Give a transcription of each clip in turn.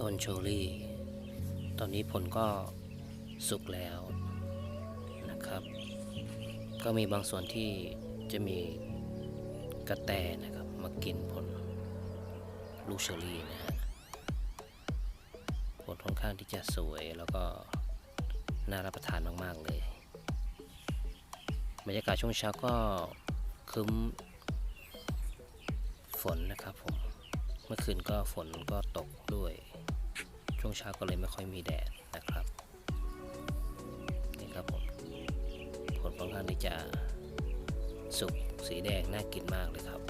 ต้นโชลี่ ตอนนี้ผลก็สุกแล้วนะครับ ก็มีบางส่วนที่จะมีกระแตนะครับ มากินผลลูกเชอรี่นะฮะผลค่อนข้างที่จะสวยแล้วก็น่ารับประทานมาก ๆ เลยบรรยากาศช่วงเช้าก็คึ้มฝนนะครับผม เมื่อคืนก็ฝนก็ตกด้วย ช่วงเช้าก็เลยไม่ค่อยมีแดดนะครับนี่ครับผมผลค่อนข้างที่จะสุกสีแดงน่ากินมากเลยครับ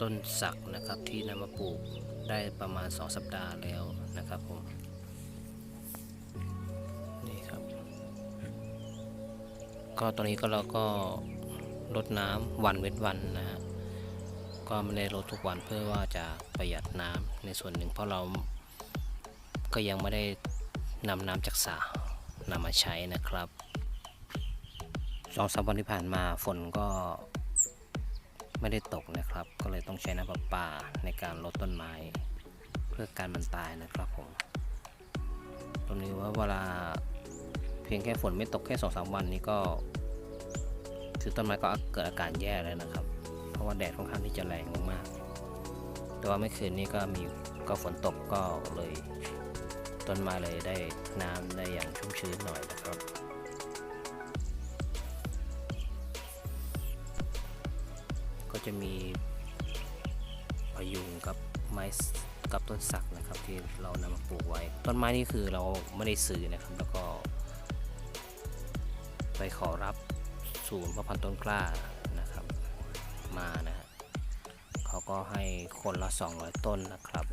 ต้นสักนะครับที่นำมาปลูกได้ประมาณ 2 สัปดาห์แล้วนะครับผมนี่ครับก็ตอนนี้ก็เราก็รดน้ำวันเว้นวันนะฮะก็ไม่ได้รดทุกวันเพื่อว่าจะประหยัดน้ำในส่วนหนึ่งเพราะเราก็ยังไม่ได้นำน้ำจากสระนำมาใช้นะครับสองสามวันที่ผ่านมาฝนก็ ไม่ได้ตกนะครับ ก็เลยต้องใช้น้ำประปาในการลดต้นไม้ เพื่อการมันตายนะครับผมตรงนี้ว่าเวลาเพียงแค่ฝนไม่ตกแค่สองสามวันนี้ก็ คือต้นไม้ก็เกิดอาการแย่เลยนะครับ เพราะว่าแดดค่อนข้างที่จะแรงมากๆแต่ว่าเมื่อคืนนี้ก็มีก็ฝนตกก็เลยต้นไม้เลยได้น้ำได้อย่างชุ่มชื้นหน่อยนะครับ จะมีพยุงกับไม้กับต้นสักนะครับที่เรานำมาปลูกไว้ ต้นไม้นี่คือเราไม่ได้ซื้อนะครับ แล้วก็ ไปขอรับศูนย์พ่อพันธุ์ต้นกล้านะครับ มานะฮะเขาก็ให้คนละ 200 ต้นนะครับ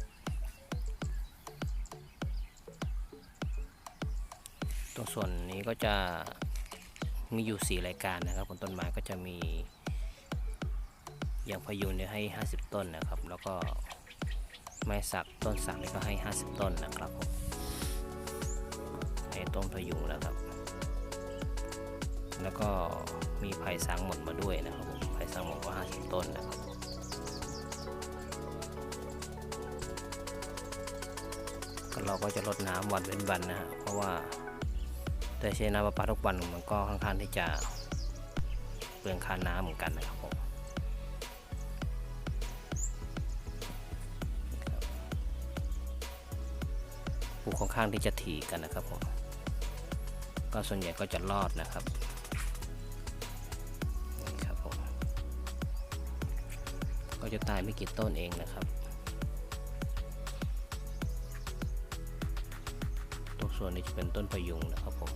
ตรงส่วนนี้ก็จะมีอยู่ 4 รายการนะครับบนต้นไม้ก็จะมี อย่างพายุเนี่ยให้ 50 ต้นนะครับ แล้วก็ไม้สักต้นสักนี่ก็ให้ 50 ต้นนะครับผมให้ต้นพายุแล้วครับ แล้วก็มีไผ่สางหมดมาด้วยนะครับผมไผ่สางหมดก็ 50 ต้นนะครับเราก็จะลดน้ำวันเว้นวันนะฮะเพราะว่าแต่ใช้น้ำประปาทุกวันมันก็ค่อนข้างที่จะเปลืองค่าน้ำเหมือนกันนะครับ คู่ค่อนข้างที่จะถี่กันนะครับผมก็ส่วนใหญ่ก็จะรอดนะครับนี่ครับผมก็จะตายไม่กี่ต้นเองนะครับ ตรงส่วนนี้จะเป็นต้นพะยุงนะครับผม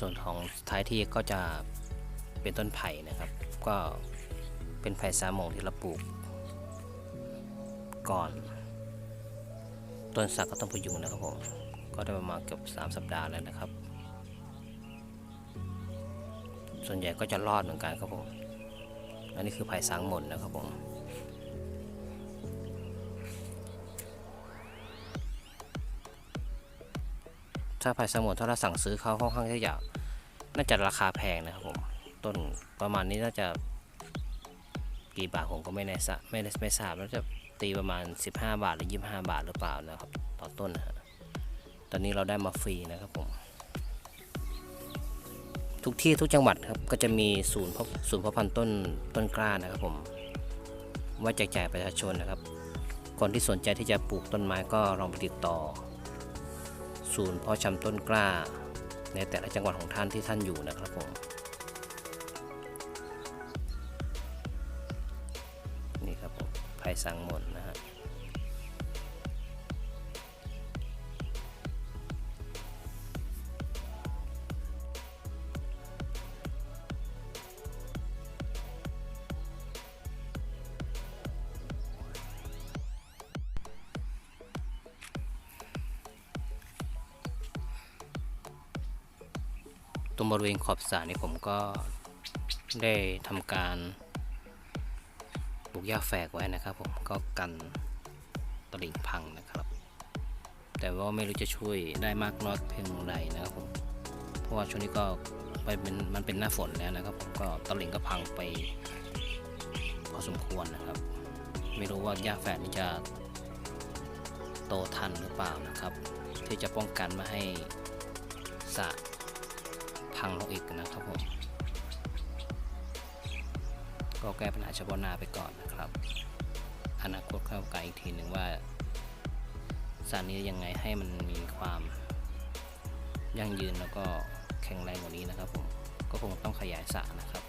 ส่วนของท้ายที่ก็จะเป็นต้นไผ่นะครับ ก็เป็นไผ่สามโมงที่เราปลูก ก่อน ต้นสักก็ต้องพยุงนะครับผมก็ได้ประมาณเกือบ3 สัปดาห์แล้วนะครับ ส่วนใหญ่ก็จะรอดเหมือนกันครับผม อันนี้คือไผ่สางหมดนะครับผม ถ้าไผ่สมุนถ้าเราสั่งซื้อเขาค่อนข้างที่จะน่าจะราคาแพงนะครับผม ต้นประมาณนี้น่าจะกี่บาทผมก็ไม่แน่สะไม่ได้ไม่ทราบแล้วจะตีประมาณ 15 บาทหรือ 25 บาทหรือเปล่านะครับ ต่อต้นนะฮะตอนนี้เราได้มาฟรีนะครับผม ทุกที่ทุกจังหวัดครับก็จะมีศูนย์พศูนย์พาะพันธุ์ต้นต้นกล้านะครับผมไว่าแจกจ่ายประชาชนนะครับ คนที่สนใจที่จะปลูกต้นไม้ก็ลองไปติดต่อ ศูนย์เพาะชำต้นกล้า ในแต่ละจังหวัดของท่านที่ท่านอยู่นะครับผมนี่ครับผมไผ่สังมดนะ ตรงบริเวณขอบสระนี่ผมก็ได้ทำการปลูกหญ้าแฝกไว้นะครับ ผมก็กันตลิ่งพังนะครับ แต่ว่าไม่รู้จะช่วยได้มากน้อยเพียงไรนะครับผมเพราะว่าช่วงนี้ก็ไปเป็นมันเป็นหน้าฝนแล้วนะครับ ผมก็ตลิ่งก็พังไปพอสมควรนะครับ ไม่รู้ว่าหญ้าแฝกนี่จะโตทันหรือเปล่านะครับ ที่จะป้องกันไม่ให้สระ พังลงอีกนะครับผมก็แก้ปัญหาเฉพาะหน้าไปก่อนนะครับ อนาคตเข้าไกลอีกทีหนึ่งว่าสารนี้ยังไงให้มันมีความยั่งยืนแล้วก็แข็งแรงกว่านี้นะครับผมก็คงต้องขยายสระนะครับ